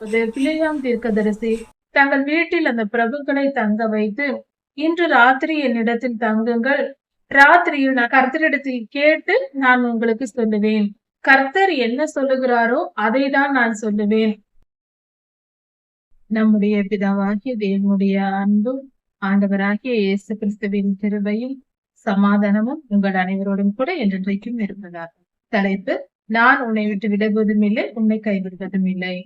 பிள்ளையாம் தீர்க்கதரிசி தங்கள் வீட்டில் அந்த பிரபுக்களை தங்க வைத்து இன்று ராத்திரி என்னிடத்தில் தங்குங்கள். ராத்திரியில் நான் கர்த்தரிடத்தில் கேட்டு நான் உங்களுக்கு சொல்லுவேன். கர்த்தர் என்ன சொல்லுகிறாரோ அதை தான் நான் சொல்லுவேன். நம்முடைய பிதாவாகிய தேவனுடைய அன்பும் ஆண்டவராகிய இயேசு கிறிஸ்துவின் திருவையும் சமாதானமும் உங்கள் அனைவரோடும் கூட என்றென்றைக்கும் இருப்பதாக. தலைப்பு நான் உன்னை விட்டு விலகுவதும் இல்லை உன்னை கைவிடுவதும் இல்லை.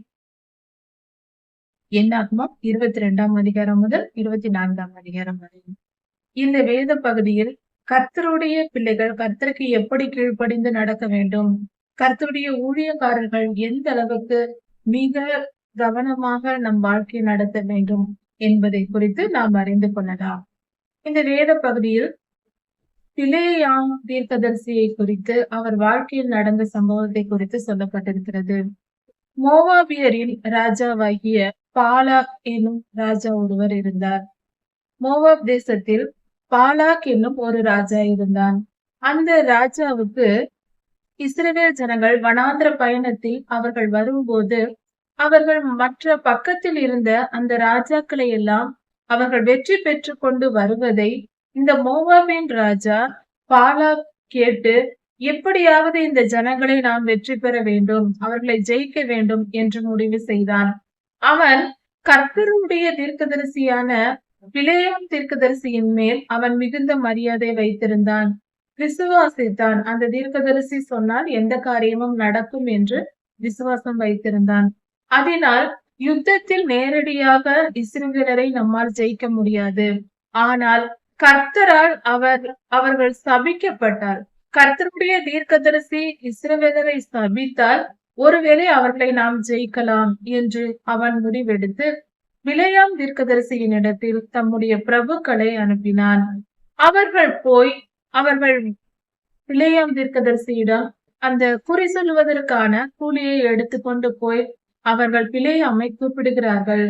என்னாகுமம் இருபத்தி ரெண்டாம் அதிகாரம் முதல் இருபத்தி நான்காம் அதிகாரம் வரை. இந்த வேத பகுதியில் கர்த்தருடைய பிள்ளைகள் கர்த்தருக்கு எப்படி கீழ்ப்படிந்து நடக்க வேண்டும்? கர்த்தருடைய ஊழியக்காரர்கள் எந்த அளவுக்கு மிக கவனமாக நம் வாழ்க்கையை நடத்த வேண்டும் என்பதை குறித்து நாம் அறிந்து கொள்ளலாம். இந்த வேத பகுதியில் பிளேயாம் தீர்க்கதரிசியை குறித்து அவர் வாழ்க்கையில் நடந்த சம்பவத்தை குறித்து சொல்லப்பட்டிருக்கிறது. மோவாபியரின் ராஜாவாகிய பாலாக் என்னும் ராஜா ஒருவர் இருந்தார். மோவாப் தேசத்தில் பாலாக் என்னும் ஒரு ராஜா இருந்தான். அந்த ராஜாவுக்கு இஸ்ரேல் ஜனங்கள் வனாந்திர பயணத்தில் அவர்கள் வரும்போது அவர்கள் மற்ற பக்கத்தில் இருந்த அந்த ராஜாக்களை எல்லாம் அவர்கள் வெற்றி பெற்று கொண்டு வருவதை இந்த மோவாபின் ராஜா பாலா கேட்டு எப்படியாவது இந்த ஜனங்களை நாம் வெற்றி பெற வேண்டும் அவர்களை ஜெயிக்க வேண்டும் என்று முடிவு செய்தான். அவன் கர்த்தருடைய தீர்க்கதரிசியான விளையம் தீர்க்கதரிசியின் மேல் அவன் மிகுந்த மரியாதை வைத்திருந்தான். விசுவாசித்தான். அந்த தீர்க்கதரிசி சொன்னால் எந்த காரியமும் நடக்கும் என்று விசுவாசம் வைத்திருந்தான். அதனால் யுத்தத்தில் நேரடியாக இஸ்ரவேலரை நம்மால் ஜெயிக்க முடியாது. ஆனால் கர்த்தரால் அவர் அவர்கள் சபிக்கப்பட்டார். கர்த்தருடைய தீர்க்கதரிசி இஸ்ரவேலரை சபித்தால் ஒருவேளை அவர்களை நாம் ஜெயிக்கலாம் என்று அவன் முடிவெடுத்து விளையாம் தீர்க்கதரிசியின் இடத்தில் தம்முடைய பிரபுக்களை அனுப்பினான். அவர்கள் போய் அவர்கள் விளையாம் தீர்க்கதரிசியிடம் அந்த குறி சொல்வதற்கான கூலியை எடுத்துக்கொண்டு போய் அவர்கள் பிழையாமை கூப்பிடுகிறார்கள்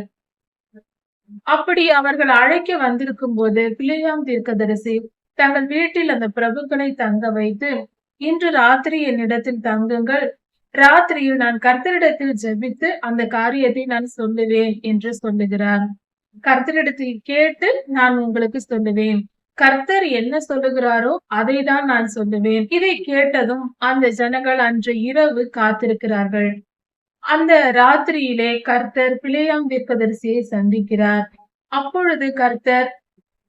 அப்படி அவர்கள் அழைக்க வந்திருக்கும் போது பிள்ளையாம் தீர்க்கதரிசி தங்கள் வீட்டில் அந்த பிரபுக்களை தங்க வைத்து இன்று ராத்திரி என்னிடத்தில் தங்குங்கள். ராத்திரியில் நான் கர்த்தரிடத்தில் ஜெபித்து அந்த காரியத்தை நான் சொல்லுவேன் என்று சொல்லுகிறார். கர்த்தரிடத்தில் கேட்டு நான் உங்களுக்கு சொல்லுவேன். கர்த்தர் என்ன சொல்லுகிறாரோ அதை தான் நான் சொல்லுவேன். இதை கேட்டதும் அந்த ஜனங்கள் அன்று இரவு காத்திருக்கிறார்கள். அந்த ராத்திரியிலே கர்த்தர் பிழையாம் தீர்க்கதரிசியை சந்திக்கிறார். அப்பொழுது கர்த்தர்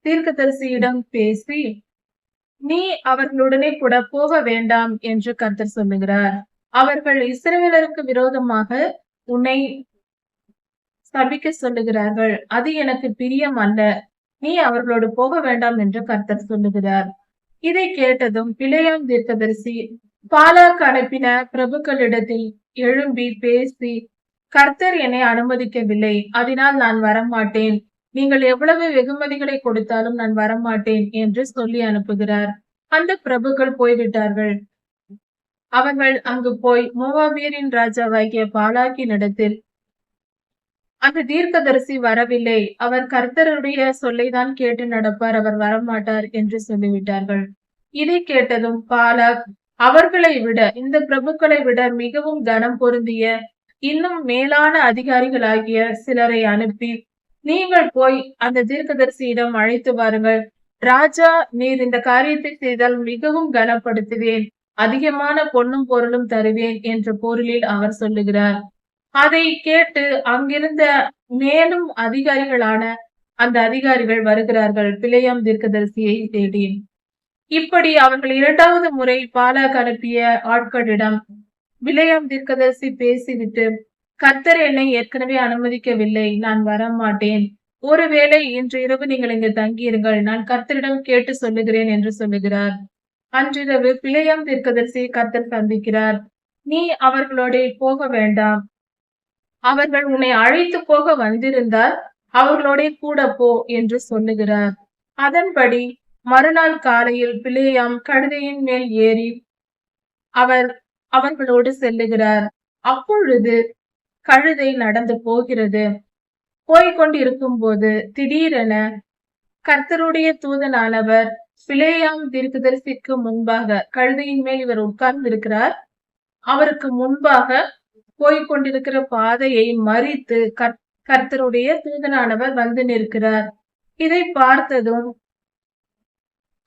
தீர்க்கதரிசியிடம் பேசி நீ அவர்களுடனே கூட போக வேண்டாம் என்று கர்த்தர் சொல்லுகிறார். அவர்கள் இஸ்ரேலருக்கு விரோதமாக உன்னை சபிக்க சொல்லுகிறார்கள். அது எனக்கு பிரியம் அல்ல. நீ அவர்களோடு போக வேண்டாம் என்று கர்த்தர் சொல்லுகிறார். இதை கேட்டதும் பிழையாம் தீர்க்கதரிசி பாலாக்கு அனுப்பின பிரபுக்களிடத்தில் எழும்பி பேசி கர்த்தர் என்னை அனுமதிக்கவில்லை. அதனால் நான் வரமாட்டேன். நீங்கள் எவ்வளவு வெகுமதிகளை கொடுத்தாலும் நான் வரமாட்டேன் என்று சொல்லி அனுப்புகிறார். அந்த பிரபுக்கள் போய்விட்டார்கள். அவர்கள் அங்கு போய் மோவாபியரின் ராஜாவாகிய பாலாக்கின் இடத்தில் அந்த தீர்க்கதரிசி வரவில்லை. அவர் கர்த்தருடைய சொல்லைதான் கேட்டு நடப்பார். அவர் வரமாட்டார் என்று சொல்லிவிட்டார்கள். இதை கேட்டதும் பாலாக் அவர்களை விட இந்த பிரபுக்களை விட மிகவும் கனம் பொருந்திய இன்னும் மேலான அதிகாரிகளாகிய சிலரை அனுப்பி நீங்கள் போய் அந்த தீர்க்கதரிசியிடம் அழைத்து வாருங்கள். ராஜா நீர் இந்த காரியத்தை செய்தால் மிகவும் கனப்படுத்துவேன். அதிகமான பொன்னும் பொருளும் தருவேன் என்ற பொருளில் அவர் சொல்லுகிறார். அதை கேட்டு அங்கிருந்த மேலும் அதிகாரிகளான அந்த அதிகாரிகள் வருகிறார்கள். பிழையாம் தீர்க்கதரிசியை தேடி இப்படி அவர்கள் இரண்டாவது முறை பாலாக் அனுப்பிய ஆட்களிடம் விளையாம் தீர்க்கதரிசி பேசிவிட்டு கர்த்தர் என்னை ஏற்கனவே அனுமதிக்கவில்லை. நான் வரமாட்டேன். ஒருவேளை இன்று இரவு நீங்கள் இங்கு தங்கியிருங்கள். நான் கர்த்தரிடம் கேட்டு சொல்லுகிறேன் என்று சொல்லுகிறார். அன்றிரவு பிழையம் தீர்க்கதரிசி கர்த்தர் சந்திக்கிறார். நீ அவர்களோட போக வேண்டாம். அவர்கள் உன்னை அழைத்து போக வந்திருந்தால் அவர்களோட கூட போ என்று சொல்லுகிறார். அதன்படி மறுநாள் காலையில் பிழையம் கழுதையின் மேல் ஏறி அவர் அவர்களோடு செல்லுகிறார். அப்பொழுது கழுதை நடந்து போகிறது. போய்கொண்டிருக்கும் போது திடீரென கர்த்தருடைய தூதனானவர் பிளேயாம் தீர்க்கதரிசிக்கு முன்பாக கழுதையின் மேல் இவர் உட்கார்ந்து இருக்கிறார் அவருக்கு முன்பாக போய்கொண்டிருக்கிற பாதையை மறித்து கர்த்தருடைய தூதனானவர் வந்து நிற்கிறார். இதை பார்த்ததும்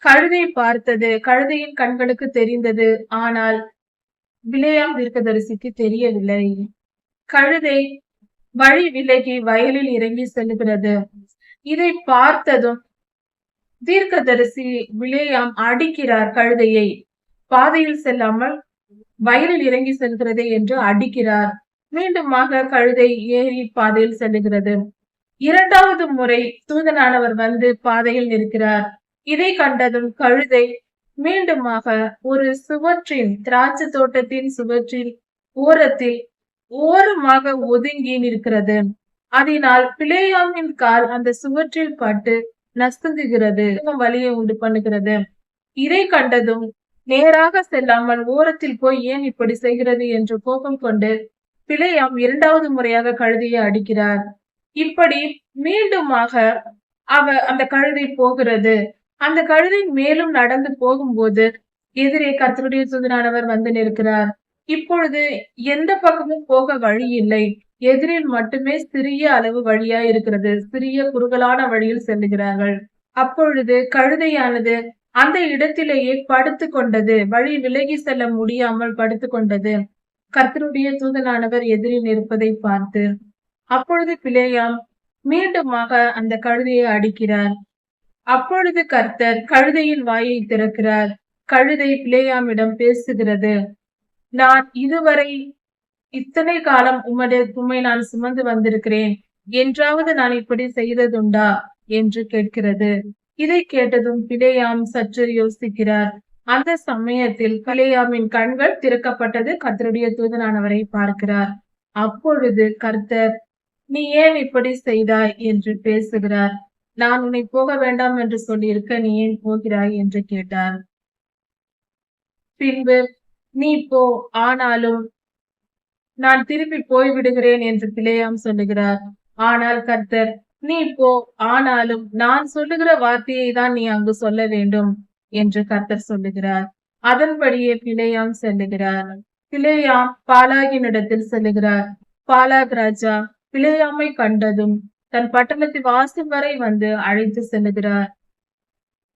கழுதை பார்த்தது கழுதையின் கண்களுக்கு தெரிந்தது. ஆனால் விளையாம் தீர்க்கதரிசிக்கு தெரியவில்லை. கழுதை வழி விலகி வயலில் இறங்கி செல்லுகிறது இதை பார்த்ததும் தீர்க்கதரிசி விளையாம் அடிக்கிறார் கழுதையை. பாதையில் செல்லாமல் வயலில் இறங்கி செல்கிறதே என்று அடிக்கிறார். மீண்டுமாக கழுதை ஏறி பாதையில் செல்லுகிறது. இரண்டாவது முறை தூதனானவர் வந்து பாதையில் நிற்கிறார். இதை கண்டதும் கழுதை மீண்டுமாக ஒரு சுவற்றின் திராட்சை தோட்டத்தின் சுவற்றில் ஓரத்தில் ஓரமாக ஒதுங்கி நிற்கிறது. அதனால் பிளேயாமின் கால் அந்த சுவற்றில் பட்டு நசுங்குகிறது. வலியை உண்டு பண்ணுகிறது. இதை கண்டதும் நேராக செல்லாமல் ஓரத்தில் போய் ஏன் இப்படி செய்கிறது என்று கோபம் கொண்டு பிழையாம் இரண்டாவது முறையாக கழுதியை அடிக்கிறார். இப்படி மீண்டுமாக அவ அந்த கழுதை போகிறது. அந்த கழுதை மேலும் நடந்து போகும்போது எதிரே கர்த்தருடைய தூதனானவர் வந்து நிற்கிறார். இப்பொழுது எந்த பக்கமும் போக வழி இல்லை. எதிரில் மட்டுமே சிறிய அளவு வழியா இருக்கிறது. சிறிய குறுகலான வழியில் செல்லுகிறார்கள். அப்பொழுது கழுதையானது அந்த இடத்திலேயே படுத்து கொண்டது. வழி விலகி செல்ல முடியாமல் படுத்து கொண்டது. கர்த்தருடைய தூதனானவர் எதிரில் இருப்பதை பார்த்து அப்பொழுது பிளேயாம் மீண்டுமாக அந்த கழுதையை அடிக்கிறார். அப்பொழுது கர்த்தர் கழுதையின் வாயை திறக்கிறார். கழுதை பிளேயாமிடம் பேசுகிறது. நான் இதுவரை இத்தனை காலம் உம்முடைய தும்மை நான் சுமந்து வந்திருக்கிறேன். என்றாவது நான் இப்படி செய்ததுண்டா? என்று கேட்கிறது. இதை கேட்டதும் பிளேயாம் சற்று யோசிக்கிறார். அந்த சமயத்தில் பிளேயாமின் கண்கள் திறக்கப்பட்டது கர்த்தருடைய தூதனானவரை பார்க்கிறார். அப்பொழுது கர்த்தர் நீ ஏன் இப்படி செய்தாய்? என்று பேசுகிறார். நான் உன்னை போக வேண்டாம் என்று சொல்லியிருக்க நீ ஏன் போகிறாய்? என்று கேட்டார். பின்பு நீ போ ஆனாலும் நான் திருப்பி போய் விடுகிறேன் என்று பிளேயாம் சொல்லுகிறார். ஆனால் கர்த்தர் நீ போ ஆனாலும் நான் சொல்லுகிற வார்த்தையை தான் நீ அங்கு சொல்ல வேண்டும் என்று கர்த்தர் சொல்லுகிறார். அதன்படியே பிளேயாம் செல்லுகிறார். பிளேயாம் பாலாகினிடத்தில் செல்லுகிறார். பாலாக் ராஜா பிளேயாமை கண்டதும் தன் பட்டணத்து வாசல் வரை வந்து அழைத்து செல்லுகிறார்.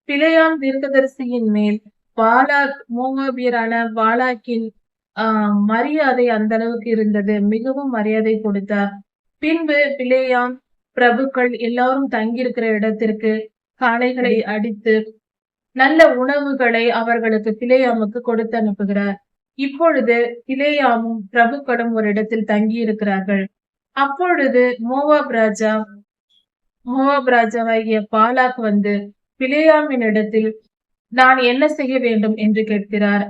பிளேயாம் தீர்க்கதரிசியின் மேல் பாலாக் மோகாபியரான பாலாக்கின் ஆஹ் மரியாதை அந்த அளவுக்கு இருந்தது. மிகவும் மரியாதை கொடுத்தார். பின்பு பிளேயாம் பிரபுக்கள் எல்லாரும் தங்கியிருக்கிற இடத்திற்கு காளைகளை அடித்து நல்ல உணவுகளை அவர்களுக்கு பிளேயாமுக்கு கொடுத்து அனுப்புகிறார். இப்பொழுது பிளேயாமும் பிரபுக்களும் ஒரு இடத்தில் தங்கி இருக்கிறார்கள் அப்பொழுது மோவாப் ராஜா மோவாப் ராஜாவாகிய பாலாக் வந்து பிளேயாமின் இடத்தில் நான் என்ன செய்ய வேண்டும் என்று கேட்கிறார்.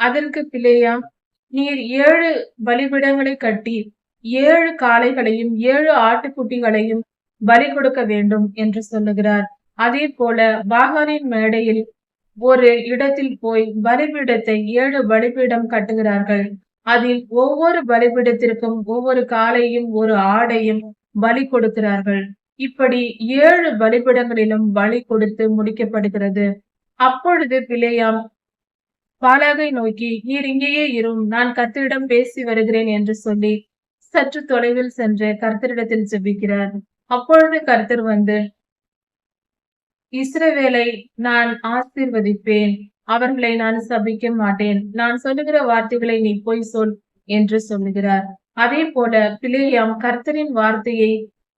அதற்கு பிள்ளையாம் நீர் ஏழு பலிபிடங்களை கட்டி ஏழு காளைகளையும் ஏழு ஆட்டுக்குட்டிகளையும் பலி கொடுக்க வேண்டும் என்று சொல்லுகிறார். அதே போல பாகாரின் மேடையில் ஒரு இடத்தில் போய் பலிபீடத்தை ஏழு பலிபீடம் கட்டுகிறார்கள். அதில் ஒவ்வொரு பலிபீடத்திற்கும் ஒவ்வொரு காளையும் ஒரு ஆடையும் பலி கொடுக்கிறார்கள். இப்படி ஏழு பலிபீடங்களிலும் பலி கொடுத்து முடிக்கப்படுகிறது. அப்பொழுது பிளேயாம் பாலாகை நோக்கி நீர் இங்கேயே இரும் நான் கர்த்தரிடம் பேசி வருகிறேன் என்று சொல்லி சற்று தொலைவில் சென்று கர்த்தரிடத்தில் ஜெபிக்கிறார் அப்பொழுது கர்த்தர் வந்து இஸ்ரவேலை நான் ஆசீர்வதிப்பேன் அவர்களை நான் சபிக்க மாட்டேன் நான் சொல்லுகிற வார்த்தைகளை நீ போய் சொல் என்று சொல்லுகிறார். அதே போல பிளேயாம் கர்த்தரின் வார்த்தையை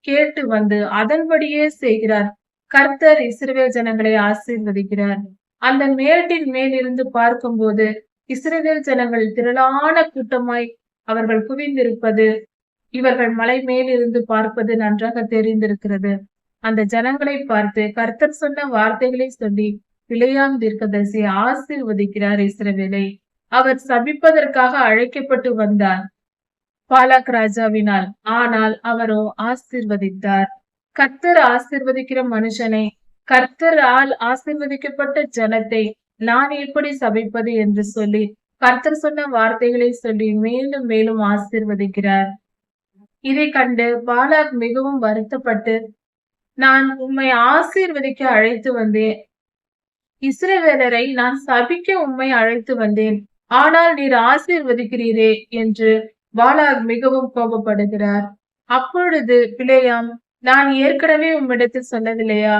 கேட்டு வந்து அதன்படியே செய்கிறார் கர்த்தர் இஸ்ரவேல் ஜனங்களை ஆசீர்வதிக்கிறார். அந்த மேட்டின் மேலிருந்து பார்க்கும்போது இஸ்ரவேல் ஜனங்கள் திரளான கூட்டமாய் அவர்கள் குவிந்திருப்பது இவர்கள் மலை மேலிருந்து பார்ப்பது நன்றாக தெரிந்திருக்கிறது. அந்த ஜனங்களை பார்த்து கர்த்தர் சொன்ன வார்த்தைகளை சொல்லி பிழையாம் தீர்க்கதரிசி ஆசீர்வதிக்கிறார் இஸ்ரவேலை. அவர் சபிப்பதற்காக அழைக்கப்பட்டு வந்தார். பாலாக் ராஜாவினால் ஆனால் அவரோ ஆசீர்வதித்தார். கர்த்தர் ஆசிர்வதிக்கிற மனுஷனை கர்த்தரால் ஆசிர்வதிக்கப்பட்ட ஜனத்தை நான் எப்படி சபிப்பது என்று சொல்லி கர்த்தர் சொன்ன வார்த்தைகளை சொல்லி மேலும் மேலும் ஆசிர்வதிக்கிறார். இதை கண்டு பாலாக் மிகவும் வருத்தப்பட்டு நான் உம்மை ஆசீர்வதிக்க அழைத்து வந்தேன். இஸ்ரவேலரை நான் சபிக்க உம்மை அழைத்து வந்தேன். ஆனால் நீர் ஆசீர்வதிக்கிறீரே என்று பாலாக் மிகவும் கோபப்படுகிறார். அப்பொழுது பிளேயாம் நான் ஏற்கனவே உம்மிடத்தில் சொல்லவில்லையா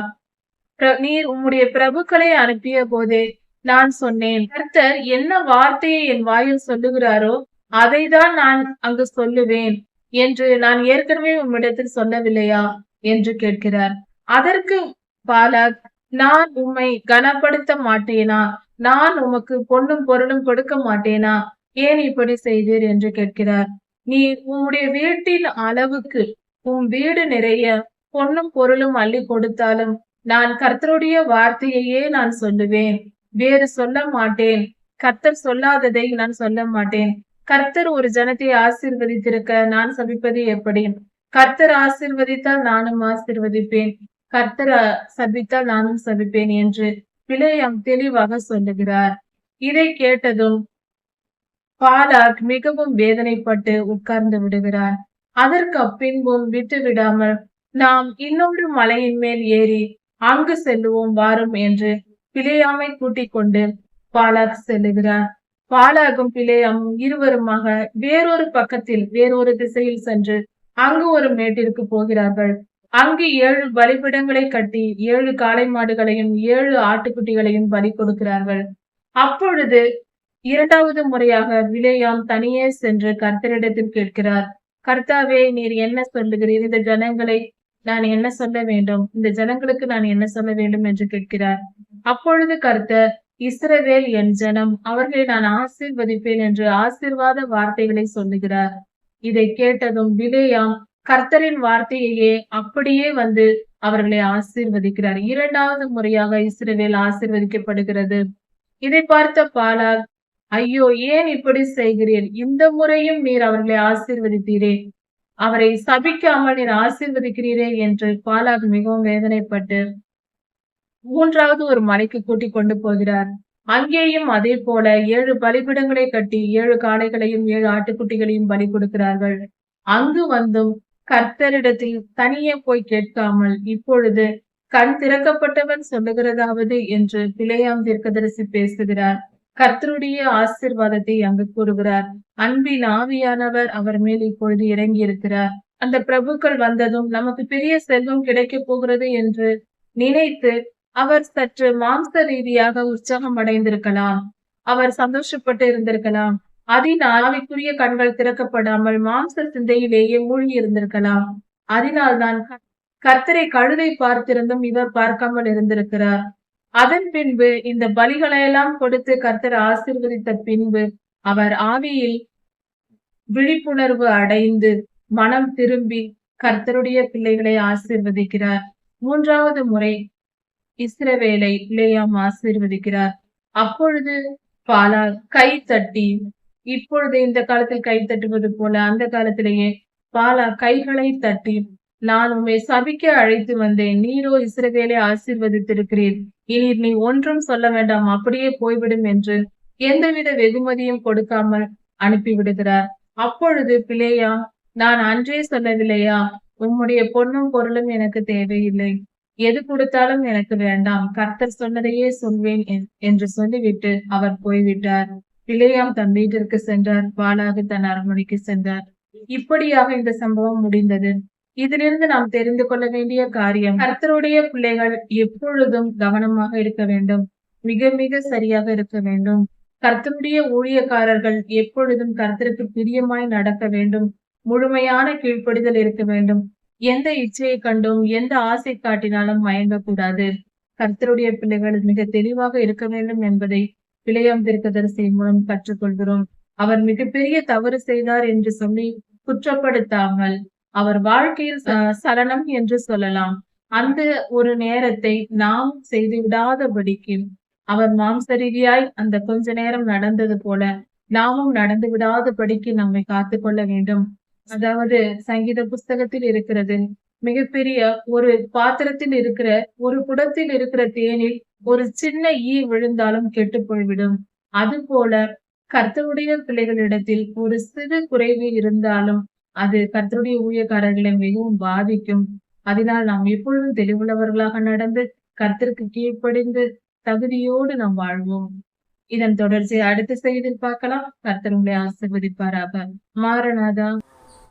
நீர் உம்முடைய பிரபுக்களை அனுப்பிய போதே நான் சொன்னேன். கர்த்தர் என்ன வார்த்தையை என் வாயில் சொல்லுகிறாரோ அதைதான் நான் அங்கு சொல்லுவேன் என்று நான் ஏற்கனவே உம்மிடத்தில் சொல்லவில்லையா என்று கேட்கிறார். அதற்கு பாலக் நான் உம்மை கனப்படுத்த மாட்டேனா? நான் உமக்கு பொண்ணும் பொருளும் கொடுக்க மாட்டேனா? ஏன் இப்படி செய்தீர்? என்று கேட்கிறார். நீ உம்முடைய வீட்டின் அளவுக்கு உன் வீடு நிறைய பொன்னும் பொருளும் அள்ளி கொடுத்தாலும் நான் கர்த்தருடைய வார்த்தையையே நான் சொல்லுவேன். வேறு சொல்ல மாட்டேன். கர்த்தர் சொல்லாததை நான் சொல்ல மாட்டேன். கர்த்தர் ஒரு ஜனத்தை ஆசீர்வதித்திருக்க நான் சபிப்பது எப்படி? கர்த்தர் ஆசீர்வதித்தால் நானும் ஆசீர்வதிப்பேன். கர்த்தர் சபித்தால் நானும் சபிப்பேன் என்று பிழையம் தெளிவாக சொல்லுகிறார். இதை கேட்டதும் பாலாக் மிகவும் வேதனைப்பட்டு உட்கார்ந்து விடுகிறார். அதற்கு பின்பும் விட்டுவிடாமல் நாம் இன்னொரு மலையின் மேல் ஏறி அங்கு செல்லுவோம் வாரும் என்று பிழையாமை கூட்டிக் கொண்டு பாலாக் செல்லுகிறார். பாலாகும் பிழையாமும் இருவருமாக வேறொரு பக்கத்தில் வேறொரு திசையில் சென்று அங்கு ஒரு மேட்டிற்கு போகிறார்கள். அங்கு ஏழு பலிபிடங்களை கட்டி ஏழு காளை மாடுகளையும் ஏழு ஆட்டுக்குட்டிகளையும் பலி கொடுக்கிறார்கள். அப்பொழுது இரண்டாவது முறையாக விலேயாம் தனியே சென்று கர்த்தரிடத்தில் கேட்கிறார் கர்த்தாவே நீர் என்ன சொல்லுகிறீர்? இந்த ஜனங்களை நான் என்ன சொல்ல வேண்டும்? இந்த ஜனங்களுக்கு நான் என்ன சொல்ல வேண்டும் என்று கேட்கிறார். அப்பொழுது கர்த்தர் இஸ்ரவேல் என் ஜனம் அவர்களை நான் ஆசீர்வதிப்பேன் என்று ஆசீர்வாத வார்த்தைகளை சொல்லுகிறார். இதை கேட்டதும் விலேயாம் கர்த்தரின் வார்த்தையையே அப்படியே வந்து அவர்களை ஆசீர்வதிக்கிறார். இரண்டாவது முறையாக இஸ்ரவேல் ஆசீர்வதிக்கப்படுகிறது. இதை பார்த்த பாலாக் ஐயோ ஏன் இப்படி செய்கிறீர்? இந்த முறையும் நீர் அவர்களை ஆசீர்வதித்தீரே. அவரை சபிக்காமல் நீர் ஆசீர்வதிக்கிறீரே என்று பாலாக் மிகவும் வேதனைப்பட்டு மூன்றாவது ஒரு மலைக்கு கூட்டிக் கொண்டு போகிறார். அங்கேயும் அதே போல ஏழு பலிபிடங்களை கட்டி ஏழு காளைகளையும் ஏழு ஆட்டுக்குட்டிகளையும் பலி கொடுக்கிறார்கள். அங்கு வந்தும் கர்த்தரிடத்தில் தனியே போய் கேட்காமல் இப்பொழுது கண் திறக்கப்பட்டவன் சொல்லுகிறதாவது என்று பிழையாம் தீர்க்கதரிசி பேசுகிறார். கர்த்தருடைய ஆசிர்வாதத்தை அங்கு கூறுகிறார். அன்பின் ஆவியானவர் அவர் மேல் இப்பொழுது இறங்கி இருக்கிறார். அந்த பிரபுக்கள் வந்ததும் நமக்கு பெரிய செல்வம் கிடைக்கப் போகிறது என்று நினைத்து அவர் சற்று மாம்ச ரீதியாக உற்சாகம் அடைந்திருக்கலாம். அவர் சந்தோஷப்பட்டு இருந்திருக்கலாம். அதனால் ஆவிக்குரிய கண்கள் திறக்கப்படாமல் மாம்ச சிந்தையிலேயே மூழ்கி இருந்திருக்கலாம். அதனால்தான் கர்த்தரை கழுதை பார்த்திருந்தும் இவர் பார்க்காமல் இருந்திருக்கிறார். அதன் பின்பு இந்த பலிகளை எல்லாம் கொடுத்து கர்த்தர் ஆசிர்வதித்த பின்பு அவர் ஆவியில் விழிப்புணர்வு அடைந்து மனம் திரும்பி கர்த்தருடைய பிள்ளைகளை ஆசிர்வதிக்கிறார். மூன்றாவது முறை இஸ்ரவேலை பிள்ளையாம் ஆசிர்வதிக்கிறார். அப்பொழுது பாலா கை தட்டி இப்பொழுது இந்த காலத்தில் கை தட்டுவது போல அந்த காலத்திலேயே பாலா கைகளை தட்டி நான் உண்மை சபிக்க அழைத்து வந்தேன். நீரோ இஸ்ரவேலை ஆசீர்வதித்திருக்கிறீர். இனி நீ ஒன்றும் சொல்ல வேண்டாம் அப்படியே போய்விடும் என்று எந்தவித வெகுமதியும் கொடுக்காமல் அனுப்பிவிடுகிறார் அப்பொழுது பிள்ளையா நான் அன்றே சொல்லவில்லையா? உம்முடைய பொண்ணும் பொருளும் எனக்கு தேவையில்லை. எது கொடுத்தாலும் எனக்கு வேண்டாம். கர்த்தர் சொன்னதையே சொல்வேன் என்- என்று சொல்லிவிட்டு அவர் போய்விட்டார். பிள்ளையாம் தன் வீட்டிற்கு சென்றார். பாலாக தன் அரண்மனைக்கு சென்றார். இப்படியாக இந்த சம்பவம் முடிந்தது. இதிலிருந்து நாம் தெரிந்து கொள்ள வேண்டிய காரியம் கர்த்தருடைய பிள்ளைகள் எப்பொழுதும் கவனமாக இருக்க வேண்டும். மிக மிக சரியாக இருக்க வேண்டும். கர்த்தருடைய ஊழியக்காரர்கள் எப்பொழுதும் கர்த்தருக்கு பிரியமாய் நடக்க வேண்டும். முழுமையான கீழ்ப்படிதல் இருக்க வேண்டும். எந்த இச்சையை கண்டும் எந்த ஆசை காட்டினாலும் மயங்கக்கூடாது. கர்த்தருடைய பிள்ளைகள் மிக தெளிவாக இருக்க வேண்டும் என்பதை பிழையம் திருக்கதரிசி மூலம் கற்றுக்கொள்கிறோம். அவர் மிகப்பெரிய தவறு செய்தார் என்று சொல்லி குற்றப்படுத்தாமல் அவர் வாழ்க்கையில் சரணம் என்று சொல்லலாம். அந்த ஒரு நேரத்தை நாம் செய்து விடாதபடிக்கு அவர் மாம்சரீதியாய் அந்த கொஞ்ச நேரம் நடந்தது போல நாமும் நடந்து விடாதபடிக்கு நம்மை காத்து கொள்ள வேண்டும். அதாவது சங்கீத புஸ்தகத்தில் இருக்கிறது மிகப்பெரிய ஒரு பாத்திரத்தில் இருக்கிற ஒரு குடத்தில் இருக்கிற தேனில் ஒரு சின்ன ஈ விழுந்தாலும் கெட்டு போய்விடும். அதுபோல கர்த்தருடைய பிள்ளைகளிடத்தில் ஒரு சிறு குறைவு இருந்தாலும் அது கர்த்தருடைய ஊழியக்காரர்களை மிகவும் பாதிக்கும். அதனால் நாம் எப்பொழுதும் தெளிவுள்ளவர்களாக நடந்து கர்த்தருக்கு கீழ்ப்படிந்து தகுதியோடு நாம் வாழ்வோம். இதன் தொடர்ச்சி அடுத்த செய்தியில் பார்க்கலாம். கர்த்தர் உங்களை ஆசிர்வதிப்பாராக. மாரநாதா